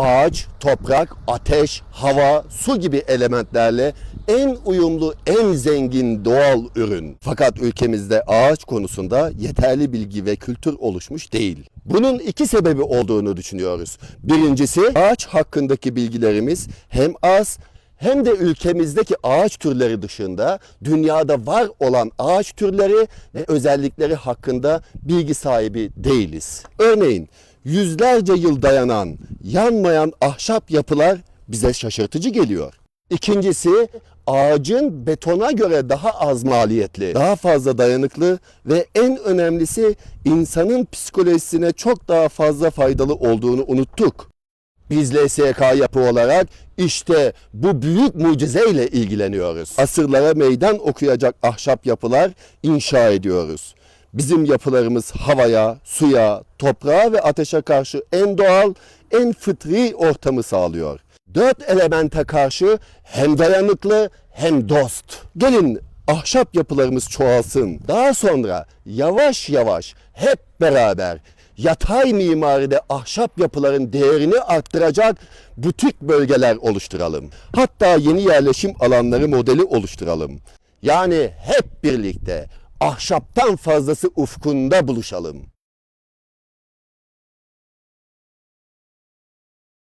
ağaç, toprak, ateş, hava, su gibi elementlerle en uyumlu, en zengin doğal ürün. Fakat ülkemizde ağaç konusunda yeterli bilgi ve kültür oluşmuş değil. Bunun iki sebebi olduğunu düşünüyoruz. Birincisi ağaç hakkındaki bilgilerimiz hem az hem de ülkemizdeki ağaç türleri dışında dünyada var olan ağaç türleri ve özellikleri hakkında bilgi sahibi değiliz. Örneğin yüzlerce yıl dayanan, yanmayan ahşap yapılar bize şaşırtıcı geliyor. İkincisi ağacın betona göre daha az maliyetli, daha fazla dayanıklı ve en önemlisi insanın psikolojisine çok daha fazla faydalı olduğunu unuttuk. Biz LSK yapı olarak işte bu büyük mucizeyle ilgileniyoruz. Asırlara meydan okuyacak ahşap yapılar inşa ediyoruz. Bizim yapılarımız havaya, suya, toprağa ve ateşe karşı en doğal, en fıtri ortamı sağlıyor. Dört elemente karşı hem dayanıklı hem dost. Gelin ahşap yapılarımız çoğalsın. Daha sonra yavaş yavaş hep beraber yatay mimaride ahşap yapıların değerini arttıracak butik bölgeler oluşturalım. Hatta yeni yerleşim alanları modeli oluşturalım. Yani hep birlikte ahşaptan fazlası ufkunda buluşalım.